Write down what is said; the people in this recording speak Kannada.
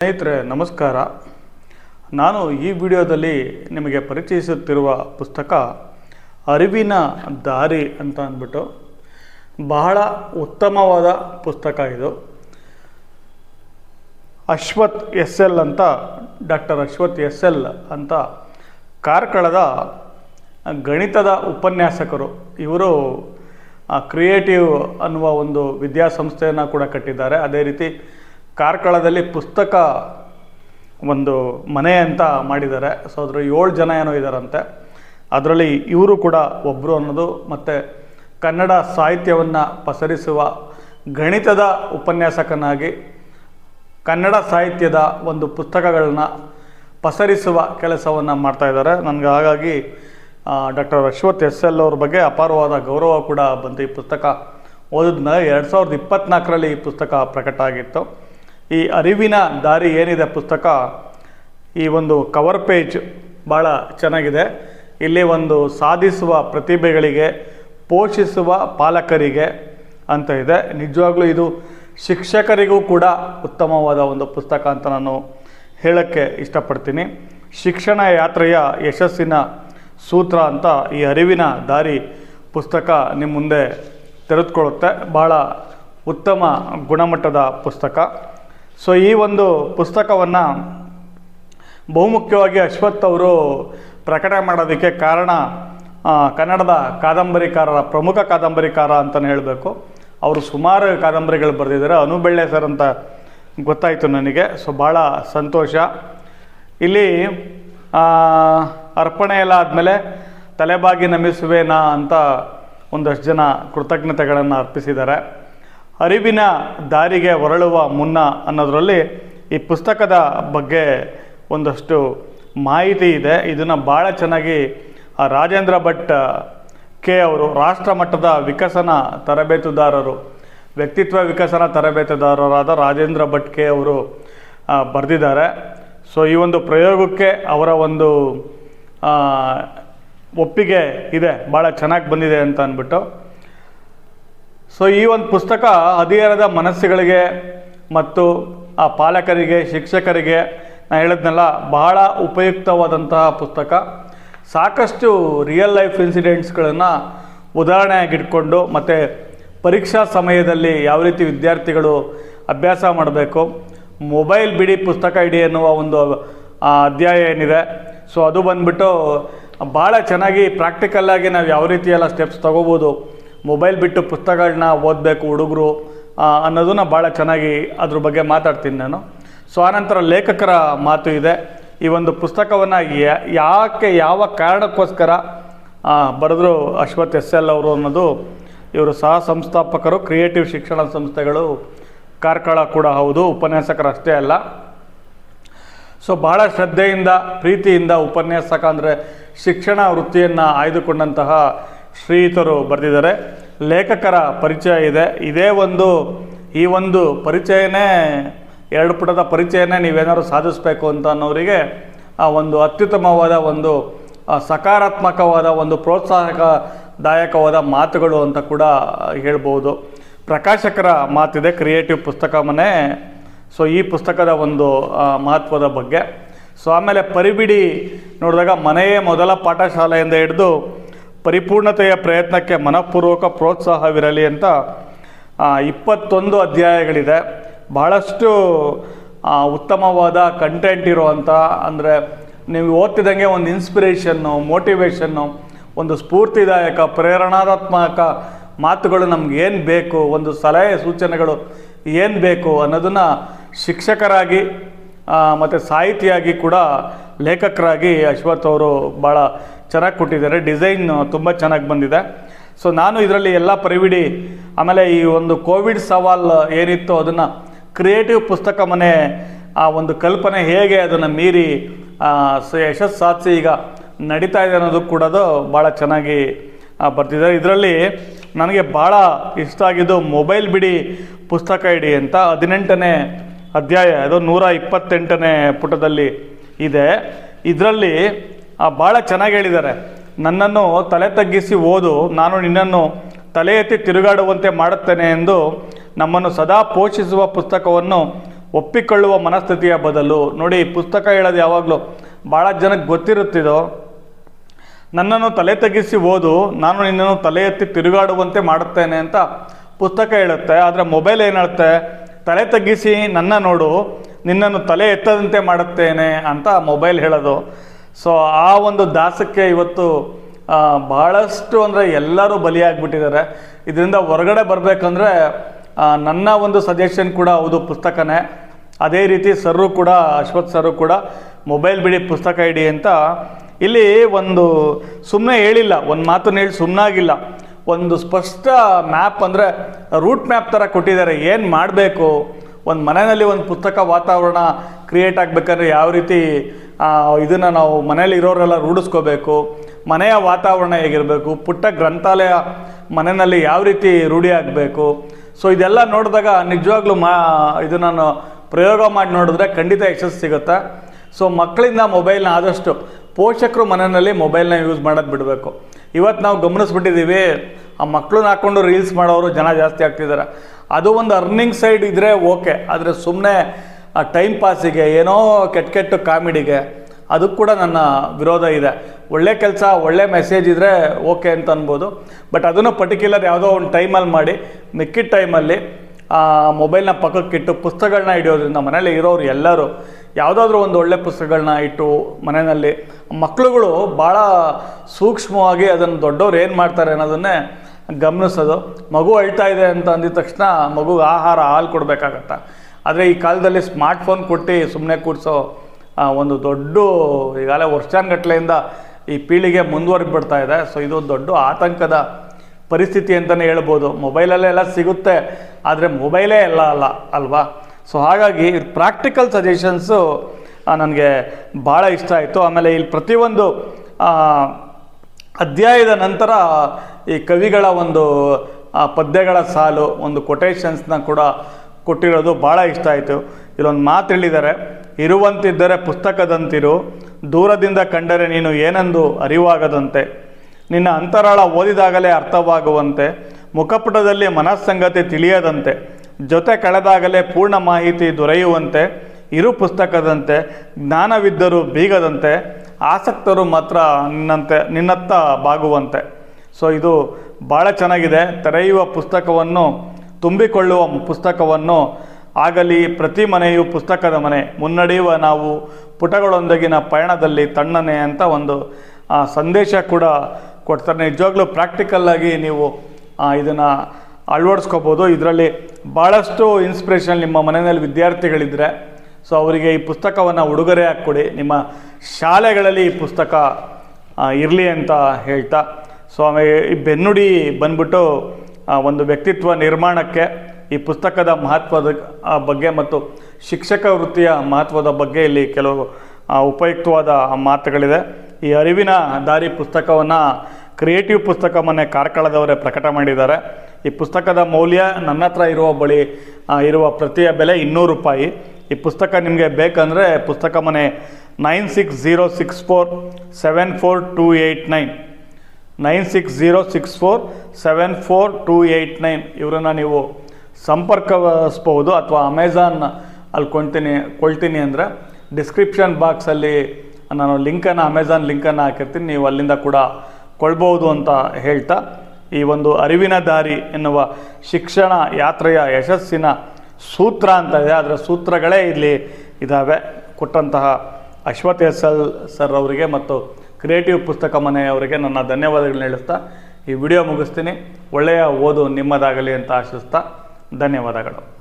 ಸ್ನೇಹಿತರೆ, ನಮಸ್ಕಾರ. ನಾನು ಈ ವಿಡಿಯೋದಲ್ಲಿ ನಿಮಗೆ ಪರಿಚಯಿಸುತ್ತಿರುವ ಪುಸ್ತಕ ಅರಿವಿನ ದಾರಿ ಅಂತ ಅಂದ್ಬಿಟ್ಟು ಬಹಳ ಉತ್ತಮವಾದ ಪುಸ್ತಕ ಇದು. ಅಶ್ವಥ್ ಎಸ್ ಎಲ್ ಅಂತ, ಡಾಕ್ಟರ್ ಅಶ್ವಥ್ ಎಸ್ ಎಲ್ ಅಂತ ಕಾರ್ಕಳದ ಗಣಿತದ ಉಪನ್ಯಾಸಕರು. ಇವರು ಕ್ರಿಯೇಟಿವ್ ಅನ್ನುವ ಒಂದು ವಿದ್ಯಾಸಂಸ್ಥೆಯನ್ನು ಕೂಡ ಕಟ್ಟಿದ್ದಾರೆ. ಅದೇ ರೀತಿ ಕಾರ್ಕಳದಲ್ಲಿ ಪುಸ್ತಕ ಒಂದು ಮನೆ ಅಂತ ಮಾಡಿದ್ದಾರೆ. ಸೊ ಅದರ ಏಳು ಜನ ಏನೋ ಇದ್ದಾರಂತೆ ಅದರಲ್ಲಿ ಇವರು ಕೂಡ ಒಬ್ಬರು ಅನ್ನೋದು ಮತ್ತು ಕನ್ನಡ ಸಾಹಿತ್ಯವನ್ನು ಪಸರಿಸುವ ಗಣಿತದ ಉಪನ್ಯಾಸಕನಾಗಿ ಕನ್ನಡ ಸಾಹಿತ್ಯದ ಒಂದು ಪುಸ್ತಕಗಳನ್ನ ಪಸರಿಸುವ ಕೆಲಸವನ್ನು ಮಾಡ್ತಾ ಇದ್ದಾರೆ. ನನಗೆ ಹಾಗಾಗಿ ಡಾಕ್ಟರ್ ಅಶ್ವಥ್ ಎಸ್ ಎಲ್ ಅವ್ರ ಬಗ್ಗೆ ಅಪಾರವಾದ ಗೌರವ ಕೂಡ ಬಂತು ಈ ಪುಸ್ತಕ. ಓದಿದ್ಮೇಲೆ ಎರಡು ಸಾವಿರದ ಇಪ್ಪತ್ತ್ನಾಲ್ಕರಲ್ಲಿ ಈ ಪುಸ್ತಕ ಪ್ರಕಟ ಆಗಿತ್ತು ಈ ಅರಿವಿನ ದಾರಿ ಏನಿದೆ ಪುಸ್ತಕ? ಈ ಒಂದು ಕವರ್ ಪೇಜ್ ಭಾಳ ಚೆನ್ನಾಗಿದೆ. ಇಲ್ಲಿ ಒಂದು ಸಾಧಿಸುವ ಪ್ರತಿಭೆಗಳಿಗೆ, ಪೋಷಿಸುವ ಪಾಲಕರಿಗೆ ಅಂತ ಇದೆ. ನಿಜವಾಗ್ಲೂ ಇದು ಶಿಕ್ಷಕರಿಗೂ ಕೂಡ ಉತ್ತಮವಾದ ಒಂದು ಪುಸ್ತಕ ಅಂತ ನಾನು ಹೇಳೋಕ್ಕೆ ಇಷ್ಟಪಡ್ತೀನಿ. ಶಿಕ್ಷಣ ಯಾತ್ರೆಯ ಯಶಸ್ಸಿನ ಸೂತ್ರ ಅಂತ ಈ ಅರಿವಿನ ದಾರಿ ಪುಸ್ತಕ ನಿಮ್ಮ ಮುಂದೆ ತೆರೆದುಕೊಳ್ಳುತ್ತೆ. ಭಾಳ ಉತ್ತಮ ಗುಣಮಟ್ಟದ ಪುಸ್ತಕ. ಸೊ ಈ ಒಂದು ಪುಸ್ತಕವನ್ನು ಬಹುಮುಖ್ಯವಾಗಿ ಅಶ್ವಥ್ ಅವರು ಪ್ರಕಟಣೆ ಮಾಡೋದಕ್ಕೆ ಕಾರಣ ಕನ್ನಡದ ಕಾದಂಬರಿಕಾರರ, ಪ್ರಮುಖ ಕಾದಂಬರಿಕಾರ ಅಂತಲೇ ಹೇಳಬೇಕು. ಅವರು ಸುಮಾರು ಕಾದಂಬರಿಗಳು ಬರೆದಿದ್ದಾರೆ. ಅನುಬೆಳ್ಳೆ ಸರ್ ಅಂತ ಗೊತ್ತಾಯಿತು ನನಗೆ. ಸೊ ಭಾಳ ಸಂತೋಷ. ಇಲ್ಲಿ ಅರ್ಪಣೆ ಎಲ್ಲ ಆದಮೇಲೆ ತಲೆಬಾಗಿ ನಮಿಸುವೇನಾ ಅಂತ ಒಂದಷ್ಟು ಜನ ಕೃತಜ್ಞತೆಗಳನ್ನು ಅರ್ಪಿಸಿದ್ದಾರೆ. ಅರಿವಿನ ದಾರಿಗೆ ಹೊರಳುವ ಮುನ್ನ ಅನ್ನೋದರಲ್ಲಿ ಈ ಪುಸ್ತಕದ ಬಗ್ಗೆ ಒಂದಷ್ಟು ಮಾಹಿತಿ ಇದೆ. ಇದನ್ನು ಭಾಳ ಚೆನ್ನಾಗಿ ರಾಜೇಂದ್ರ ಭಟ್ ಕೆ ಅವರು, ರಾಷ್ಟ್ರ ಮಟ್ಟದ ವಿಕಸನ ತರಬೇತುದಾರರು, ವ್ಯಕ್ತಿತ್ವ ವಿಕಸನ ತರಬೇತುದಾರರಾದ ರಾಜೇಂದ್ರ ಭಟ್, ಕೆ ಅವರು ಬರೆದಿದ್ದಾರೆ. ಸೊ ಈ ಒಂದು ಪ್ರಯೋಗಕ್ಕೆ ಅವರ ಒಂದು ಒಪ್ಪಿಗೆ ಇದೆ. ಭಾಳ ಚೆನ್ನಾಗಿ ಬಂದಿದೆ ಅಂತ ಅಂದ್ಬಿಟ್ಟು ಸೊ ಈ ಒಂದು ಪುಸ್ತಕ ಹದಿಹರದ ಮನಸ್ಸುಗಳಿಗೆ ಮತ್ತು ಆ ಪಾಲಕರಿಗೆ, ಶಿಕ್ಷಕರಿಗೆ ನಾನು ಹೇಳಿದ್ನಲ್ಲ, ಬಹಳ ಉಪಯುಕ್ತವಾದಂತಹ ಪುಸ್ತಕ. ಸಾಕಷ್ಟು ರಿಯಲ್ ಲೈಫ್ ಇನ್ಸಿಡೆಂಟ್ಸ್ಗಳನ್ನು ಉದಾಹರಣೆಯಾಗಿಟ್ಕೊಂಡು ಮತ್ತು ಪರೀಕ್ಷಾ ಸಮಯದಲ್ಲಿ ಯಾವ ರೀತಿ ವಿದ್ಯಾರ್ಥಿಗಳು ಅಭ್ಯಾಸ ಮಾಡಬೇಕು ಮೊಬೈಲ್ ಬಿಡಿ ಪುಸ್ತಕ ಇಡಿ ಎನ್ನುವ ಒಂದು ಅಧ್ಯಾಯ ಏನಿದೆ. ಸೊ ಅದು ಬಂದ್ಬಿಟ್ಟು ಭಾಳ ಚೆನ್ನಾಗಿ ಪ್ರಾಕ್ಟಿಕಲ್ಲಾಗಿ ನಾವು ಯಾವ ರೀತಿ ಎಲ್ಲ ಸ್ಟೆಪ್ಸ್ ತೊಗೋಬೋದು ಮೊಬೈಲ್ ಬಿಟ್ಟು ಪುಸ್ತಕಗಳನ್ನ ಓದಬೇಕು ಹುಡುಗರು ಅನ್ನೋದನ್ನ ಭಾಳ ಚೆನ್ನಾಗಿ ಅದ್ರ ಬಗ್ಗೆ ಮಾತಾಡ್ತೀನಿ ನಾನು. ಸೊ ಆನಂತರ ಲೇಖಕರ ಮಾತು ಇದೆ. ಈ ಒಂದು ಪುಸ್ತಕವನ್ನು ಯಾಕೆ, ಯಾವ ಕಾರಣಕ್ಕೋಸ್ಕರ ಬರೆದ್ರು ಅಶ್ವಥ್ ಎಸ್ ಎಲ್ ಅವರು ಅನ್ನೋದು ಇವರು ಸಹ ಸಂಸ್ಥಾಪಕರು ಕ್ರಿಯೇಟಿವ್ ಶಿಕ್ಷಣ ಸಂಸ್ಥೆಗಳು, ಕಾರ್ಕಳ ಕೂಡ ಹೌದು ಉಪನ್ಯಾಸಕರು ಅಷ್ಟೇ ಅಲ್ಲ. ಸೊ ಭಾಳ ಶ್ರದ್ಧೆಯಿಂದ, ಪ್ರೀತಿಯಿಂದ ಉಪನ್ಯಾಸಕ ಅಂದರೆ ಶಿಕ್ಷಣ ವೃತ್ತಿಯನ್ನು ಆಯ್ದುಕೊಂಡಂತಹ ಶ್ರೀಯುತರು ಬರೆದಿದ್ದಾರೆ. ಲೇಖಕರ ಪರಿಚಯ ಇದೆ. ಇದೇ ಒಂದು, ಈ ಒಂದು ಪರಿಚಯನೇ, ಎರಡು ಪುಟದ ಪರಿಚಯನೇ ನೀವೇನಾದ್ರು ಸಾಧಿಸಬೇಕು ಅಂತ ಅನ್ನೋರಿಗೆ ಆ ಒಂದು ಅತ್ಯುತ್ತಮವಾದ ಒಂದು ಸಕಾರಾತ್ಮಕವಾದ ಒಂದು ಪ್ರೋತ್ಸಾಹಕದಾಯಕವಾದ ಮಾತುಗಳು ಅಂತ ಕೂಡ ಹೇಳ್ಬೋದು. ಪ್ರಕಾಶಕರ ಮಾತಿದೆ, ಕ್ರಿಯೇಟಿವ್ ಪುಸ್ತಕ ಮನೆ. ಸೊ, ಈ ಪುಸ್ತಕದ ಒಂದು ಮಹತ್ವದ ಬಗ್ಗೆ. ಸೊ, ಆಮೇಲೆ ಪರಿಬಿಡಿ ನೋಡಿದಾಗ ಮನೆಯೇ ಮೊದಲ ಪಾಠಶಾಲೆಯಿಂದ ಹಿಡಿದು ಪರಿಪೂರ್ಣತೆಯ ಪ್ರಯತ್ನಕ್ಕೆ ಮನಃಪೂರ್ವಕ ಪ್ರೋತ್ಸಾಹವಿರಲಿ ಅಂತ ಇಪ್ಪತ್ತೊಂದು ಅಧ್ಯಾಯಗಳಿದೆ. ಬಹಳಷ್ಟು ಉತ್ತಮವಾದ ಕಂಟೆಂಟ್ ಇರುವಂಥ ಅಂದರೆ ನೀವು ಓದ್ತಿದ್ದಂಗೆ ಒಂದು ಇನ್ಸ್ಪಿರೇಷನ್ನು ಮೋಟಿವೇಶನ್ನು ಒಂದು ಸ್ಫೂರ್ತಿದಾಯಕ ಪ್ರೇರಣಾತ್ಮಕ ಮಾತುಗಳು ನಮ್ಗೆ ಏನು ಬೇಕು, ಒಂದು ಸಲಹೆ, ಸೂಚನೆಗಳು ಏನು ಬೇಕು ಅನ್ನೋದನ್ನು ಶಿಕ್ಷಕರಾಗಿ ಮತ್ತು ಸಾಹಿತಿಯಾಗಿ ಕೂಡ ಲೇಖಕರಾಗಿ ಅಶ್ವಥ್ ಅವರು ಭಾಳ ಚೆನ್ನಾಗಿ ಕೊಟ್ಟಿದ್ದಾರೆ. ಡಿಸೈನ್ ತುಂಬ ಚೆನ್ನಾಗಿ ಬಂದಿದೆ. ಸೊ ನಾನು ಇದರಲ್ಲಿ ಎಲ್ಲ ಪರಿವಿಡಿ, ಆಮೇಲೆ ಈ ಒಂದು ಕೋವಿಡ್ ಸವಾಲ್ ಏನಿತ್ತು ಅದನ್ನು ಕ್ರಿಯೇಟಿವ್ ಪುಸ್ತಕ ಮನೆ, ಆ ಒಂದು ಕಲ್ಪನೆ ಹೇಗೆ ಅದನ್ನು ಮೀರಿ ಯಶಸ್ ಸಾಧಿಸಿ ಈಗ ನಡೀತಾ ಇದೆ ಅನ್ನೋದು ಕೂಡ ಭಾಳ ಚೆನ್ನಾಗಿ ಬರ್ತಿದ್ದಾರೆ ಇದರಲ್ಲಿ ನನಗೆ ಭಾಳ ಇಷ್ಟ ಆಗಿದ್ದು ಮೊಬೈಲ್ ಬಿಡಿ ಪುಸ್ತಕ ಇಡಿ ಅಂತ ಹದಿನೆಂಟನೇ ಅಧ್ಯಾಯ, ಅದು ನೂರ ಇಪ್ಪತ್ತೆಂಟನೇ ಪುಟದಲ್ಲಿ ಇದೆ. ಇದರಲ್ಲಿ ಭಾಳ ಚೆನ್ನಾಗಿ ಹೇಳಿದ್ದಾರೆ. ನನ್ನನ್ನು ತಲೆ ತಗ್ಗಿಸಿ ಓದು, ನಾನು ನಿನ್ನನ್ನು ತಲೆ ಎತ್ತಿ ತಿರುಗಾಡುವಂತೆ ಮಾಡುತ್ತೇನೆ ಎಂದು ನಮ್ಮನ್ನು ಸದಾ ಪೋಷಿಸುವ ಪುಸ್ತಕವನ್ನು ಒಪ್ಪಿಕೊಳ್ಳುವ ಮನಸ್ಥಿತಿಯ ಬದಲು. ನೋಡಿ, ಪುಸ್ತಕ ಹೇಳೋದು ಯಾವಾಗಲೂ ಭಾಳ ಜನಕ್ಕೆ ಗೊತ್ತಿರುತ್ತಿದೋ, ನನ್ನನ್ನು ತಲೆ ತಗ್ಗಿಸಿ ಓದು, ನಾನು ನಿನ್ನನ್ನು ತಲೆ ಎತ್ತಿ ತಿರುಗಾಡುವಂತೆ ಮಾಡುತ್ತೇನೆ ಅಂತ ಪುಸ್ತಕ ಹೇಳುತ್ತೆ. ಆದರೆ ಮೊಬೈಲ್ ಏನು ಹೇಳುತ್ತೆ? ತಲೆ ತಗ್ಗಿಸಿ ನನ್ನ ನೋಡು ನಿನ್ನನ್ನು ತಲೆ ಎತ್ತದಂತೆ ಮಾಡುತ್ತೇನೆ ಅಂತ ಮೊಬೈಲ್ ಹೇಳೋದು. ಸೊ ಆ ಒಂದು ದಾಸಕ್ಕೆ ಇವತ್ತು ಬಹಳಷ್ಟು ಅಂದರೆ ಎಲ್ಲರೂ ಬಲಿಯಾಗ್ಬಿಟ್ಟಿದ್ದಾರೆ. ಇದರಿಂದ ಹೊರಗಡೆ ಬರಬೇಕಂದ್ರೆ ನನ್ನ ಒಂದು ಸಜೆಷನ್ ಕೂಡ ಹೌದು, ಪುಸ್ತಕನೇ. ಅದೇ ರೀತಿ ಸರ್ರು ಕೂಡ, ಅಶ್ವಥ್ ಸರ್ರು ಕೂಡ ಮೊಬೈಲ್ ಬಿಡಿ ಪುಸ್ತಕ ಇಡಿ ಅಂತ ಇಲ್ಲಿ ಒಂದು ಸುಮ್ಮನೆ ಹೇಳಿಲ್ಲ, ಒಂದು ಮಾತನ್ನು ಹೇಳಿ ಸುಮ್ಮನಾಗಿಲ್ಲ ಒಂದು ಸ್ಪಷ್ಟ ಮ್ಯಾಪ್ ಅಂದರೆ ರೂಟ್ ಮ್ಯಾಪ್ ಥರ ಕೊಟ್ಟಿದ್ದಾರೆ, ಏನು ಮಾಡಬೇಕು? ಒಂದು ಮನೆಯಲ್ಲಿ ಒಂದು ಪುಸ್ತಕ ವಾತಾವರಣ ಕ್ರಿಯೇಟ್ ಆಗಬೇಕಂದ್ರೆ ಯಾವ ರೀತಿ ಇದನ್ನು ನಾವು ಮನೇಲಿ ಇರೋರೆಲ್ಲ ರೂಢಿಸ್ಕೋಬೇಕು, ಮನೆಯ ವಾತಾವರಣ ಹೇಗಿರಬೇಕು, ಪುಟ್ಟ ಗ್ರಂಥಾಲಯ ಮನೆಯಲ್ಲಿ ಯಾವ ರೀತಿ ರೂಢಿ ಆಗಬೇಕು. ಸೊ ಇದೆಲ್ಲ ನೋಡಿದಾಗ ನಿಜವಾಗ್ಲೂ ಮಾ ಇದನ್ನು ನಾನು ಪ್ರಯೋಗ ಮಾಡಿ ನೋಡಿದ್ರೆ ಖಂಡಿತ ಯಶಸ್ಸು ಸಿಗುತ್ತೆ. ಸೊ ಮಕ್ಕಳಿಂದ ಮೊಬೈಲ್ನ ಆದಷ್ಟು ಪೋಷಕರು ಮನೆಯಲ್ಲಿ ಮೊಬೈಲ್ನ ಯೂಸ್ ಮಾಡೋದು ಬಿಡಬೇಕು. ಇವತ್ತು ನಾವು ಗಮನಿಸ್ಬಿಟ್ಟಿದ್ದೀವಿ ಆ ಮಕ್ಕಳನ್ನ ಹಾಕ್ಕೊಂಡು ರೀಲ್ಸ್ ಮಾಡೋರು ಜನ ಜಾಸ್ತಿ ಆಗ್ತಿದ್ದಾರೆ. ಅದು ಒಂದು ಅರ್ನಿಂಗ್ ಸೈಡ್ ಇದ್ದರೆ ಓಕೆ ಆದರೆ ಸುಮ್ಮನೆ ಟೈಮ್ ಪಾಸಿಗೆ ಏನೋ ಕೆಟ್ಟ ಕೆಟ್ಟ ಕಾಮಿಡಿಗೆ ಅದಕ್ಕೆ ಕೂಡ ನನ್ನ ವಿರೋಧ ಇದೆ. ಒಳ್ಳೆ ಕೆಲಸ, ಒಳ್ಳೆ ಮೆಸೇಜ್ ಇದ್ದರೆ ಓಕೆ ಅಂತ ಅನ್ಬೋದು. ಬಟ್ ಅದನ್ನು ಪರ್ಟಿಕ್ಯುಲರ್ ಯಾವುದೋ ಒಂದು ಟೈಮಲ್ಲಿ ಮಾಡಿ, ಮಿಕ್ಕಿದ ಟೈಮಲ್ಲಿ ಮೊಬೈಲ್ನ ಪಕ್ಕಕ್ಕಿಟ್ಟು ಪುಸ್ತಕಗಳನ್ನ ಹಿಡಿಯೋದ್ರಿಂದ ಮನೇಲಿ ಇರೋರು ಎಲ್ಲರೂ, ಯಾವುದಾದ್ರೂ ಒಂದು ಒಳ್ಳೆ ಪುಸ್ತಕಗಳನ್ನ ಇಟ್ಟು ಮನೆಯಲ್ಲಿ ಮಕ್ಕಳುಗಳು ಭಾಳ ಸೂಕ್ಷ್ಮವಾಗಿ ಅದನ್ನು ದೊಡ್ಡವ್ರು ಏನು ಮಾಡ್ತಾರೆ ಅನ್ನೋದನ್ನೇ ಗಮನಿಸೋದು. ಮಗು ಅಳ್ತಾ ಇದೆ ಅಂತ ಅಂದಿದ ತಕ್ಷಣ ಮಗುಗೆ ಆಹಾರ ಹಾಲು ಕೊಡಬೇಕಾಗತ್ತೆ. ಆದರೆ ಈ ಕಾಲದಲ್ಲಿ ಸ್ಮಾರ್ಟ್ಫೋನ್ ಕೊಟ್ಟು ಸುಮ್ಮನೆ ಕೂಡಿಸೋ ಒಂದು ದೊಡ್ಡ ಈಗಾಗಲೇ ವರ್ಷಾನ್ಗಟ್ಲೆಯಿಂದ ಈ ಪೀಳಿಗೆ ಮುಂದುವರೆದು ಬಿಡ್ತಾ ಇದೆ. ಸೊ, ಇದು ದೊಡ್ಡ ಆತಂಕದ ಪರಿಸ್ಥಿತಿ ಅಂತಲೇ ಹೇಳ್ಬೋದು. ಮೊಬೈಲಲ್ಲೇ ಎಲ್ಲ ಸಿಗುತ್ತೆ, ಆದರೆ ಮೊಬೈಲೇ ಎಲ್ಲ ಅಲ್ಲ, ಅಲ್ವಾ? ಸೊ, ಹಾಗಾಗಿ ಪ್ರಾಕ್ಟಿಕಲ್ ಸಜೆಷನ್ಸು ನನಗೆ ಭಾಳ ಇಷ್ಟ ಆಯಿತು. ಆಮೇಲೆ ಇಲ್ಲಿ ಪ್ರತಿಯೊಂದು ಅಧ್ಯಾಯದ ನಂತರ ಈ ಕವಿಗಳ ಒಂದು ಪದ್ಯಗಳ ಸಾಲು, ಒಂದು ಕೊಟೇಶನ್ಸ್ನ ಕೂಡ ಕೊಟ್ಟಿರೋದು ಭಾಳ ಇಷ್ಟ ಆಯಿತು. ಇಲ್ಲೊಂದು ಮಾತು ಹೇಳಿದ್ದಾರೆ ಇರುವಂತಿದ್ದರೆ ಪುಸ್ತಕದಂತಿರು, ದೂರದಿಂದ ಕಂಡರೆ ನೀನು ಏನೆಂದು ಅರಿವಾಗದಂತೆ. ನಿನ್ನ ಅಂತರಾಳ ಓದಿದಾಗಲೇ ಅರ್ಥವಾಗುವಂತೆ, ಮುಖಪುಟದಲ್ಲಿ ಮನಸ್ಸಂಗತಿ ತಿಳಿಯದಂತೆ, ಜೊತೆ ಕಳೆದಾಗಲೇ ಪೂರ್ಣ ಮಾಹಿತಿ ದೊರೆಯುವಂತೆ, ಇರು ಪುಸ್ತಕದಂತೆ, ಜ್ಞಾನವಿದ್ದರೂ ಬೀಗದಂತೆ, ಆಸಕ್ತರು ಮಾತ್ರ ನಿನ್ನಂತೆ, ನಿನ್ನತ್ತ ಬಾಗುವಂತೆ. ಸೊ ಇದು ಭಾಳ ಚೆನ್ನಾಗಿದೆ. ತೆರೆಯುವ ಪುಸ್ತಕವನ್ನು, ತುಂಬಿಕೊಳ್ಳುವ ಪುಸ್ತಕವನ್ನು ಆಗಲಿ, ಪ್ರತಿ ಮನೆಯು ಪುಸ್ತಕದ ಮನೆ. ಮುನ್ನಡೆಯುವ ನಾವು ಪುಟಗಳೊಂದಿಗಿನ ಪಯಣದಲ್ಲಿ ತಣ್ಣನೆ ಅಂತ ಒಂದು ಸಂದೇಶ ಕೂಡ ಕೊಡ್ತಾರೆ. ನಿಜವಾಗ್ಲೂ ಪ್ರಾಕ್ಟಿಕಲ್ಲಾಗಿ ನೀವು ಇದನ್ನು ಅಳವಡಿಸ್ಕೋಬೋದು. ಇದರಲ್ಲಿ ಭಾಳಷ್ಟು ಇನ್ಸ್ಪಿರೇಷನ್ ನಿಮ್ಮ ಮನೆಯಲ್ಲಿ ವಿದ್ಯಾರ್ಥಿಗಳಿದ್ದರೆ ಸೊ ಅವರಿಗೆ ಈ ಪುಸ್ತಕವನ್ನು ಉಡುಗೊರೆ ಹಾಕ್ಕೊಡಿ. ನಿಮ್ಮ ಶಾಲೆಗಳಲ್ಲಿ ಈ ಪುಸ್ತಕ ಇರಲಿ ಅಂತ ಹೇಳ್ತಾ ಸೊ ಆಮೇಲೆ ಈ ಬೆನ್ನುಡಿ ಬಂದ್ಬಿಟ್ಟು ಒಂದು ವ್ಯಕ್ತಿತ್ವ ನಿರ್ಮಾಣಕ್ಕೆ ಈ ಪುಸ್ತಕದ ಮಹತ್ವದ ಬಗ್ಗೆ ಮತ್ತು ಶಿಕ್ಷಕ ವೃತ್ತಿಯ ಮಹತ್ವದ ಬಗ್ಗೆ ಇಲ್ಲಿ ಕೆಲವು ಉಪಯುಕ್ತವಾದ ಮಾತುಗಳಿದೆ. ಈ ಅರಿವಿನ ದಾರಿ ಪುಸ್ತಕವನ್ನು ಕ್ರಿಯೇಟಿವ್ ಪುಸ್ತಕ ಮನೆ ಕಾರ್ಕಳದವರೇ ಪ್ರಕಟ ಮಾಡಿದ್ದಾರೆ. ಈ ಪುಸ್ತಕದ ಮೌಲ್ಯ ನನ್ನ ಹತ್ರ ಇರುವ ಬಳಿ ಇರುವ ಪ್ರತಿಯ ಬೆಲೆ ಇನ್ನೂರು ರೂಪಾಯಿ. ಈ ಪುಸ್ತಕ ನಿಮಗೆ ಬೇಕಂದರೆ ಪುಸ್ತಕ ಮನೆ nine six zero six four seven four two eight nine. Nine six zero six four seven four two eight nine. ಇವರನ್ನು ನೀವು ಸಂಪರ್ಕಿಸ್ಬೋದು ಅಥವಾ ಅಮೆಝಾನ್ ಅಲ್ಲಿ ಕೊಂತೀನಿ ಕೊಳ್ತೀನಿ ಅಂದರೆ ಡಿಸ್ಕ್ರಿಪ್ಷನ್ ಬಾಕ್ಸಲ್ಲಿ ನಾನು ಲಿಂಕನ್ನು ಅಮೆಝಾನ್ ಲಿಂಕನ್ನು ಹಾಕಿರ್ತೀನಿ. ನೀವು ಅಲ್ಲಿಂದ ಕೂಡ ಕೊಳ್ಬೋದು ಅಂತ ಹೇಳ್ತಾ, ಈ ಒಂದು ಅರಿವಿನ ದಾರಿ ಎನ್ನುವ ಶಿಕ್ಷಣ ಯಾತ್ರೆಯ ಯಶಸ್ಸಿನ ಸೂತ್ರ ಅಂತ ಇದೆ. ಅದರ ಸೂತ್ರಗಳೇ ಇಲ್ಲಿ ಇದ್ದಾವೆ ಕೊಟ್ಟಂತಹ ಅಶ್ವಥ್ ಎಸ್ ಎಲ್ ಸರ್ ಅವರಿಗೆ ಮತ್ತು ಕ್ರಿಯೇಟಿವ್ ಪುಸ್ತಕ ಮನೆಯವರಿಗೆ ನನ್ನ ಧನ್ಯವಾದಗಳನ್ನ ಹೇಳುತ್ತಾ, ಈ ವಿಡಿಯೋ ಮುಗಿಸ್ತೀನಿ. ಒಳ್ಳೆಯ ಓದು ನಿಮ್ಮದಾಗಲಿ ಅಂತ ಆಶಿಸ್ತಾ, ಧನ್ಯವಾದಗಳು.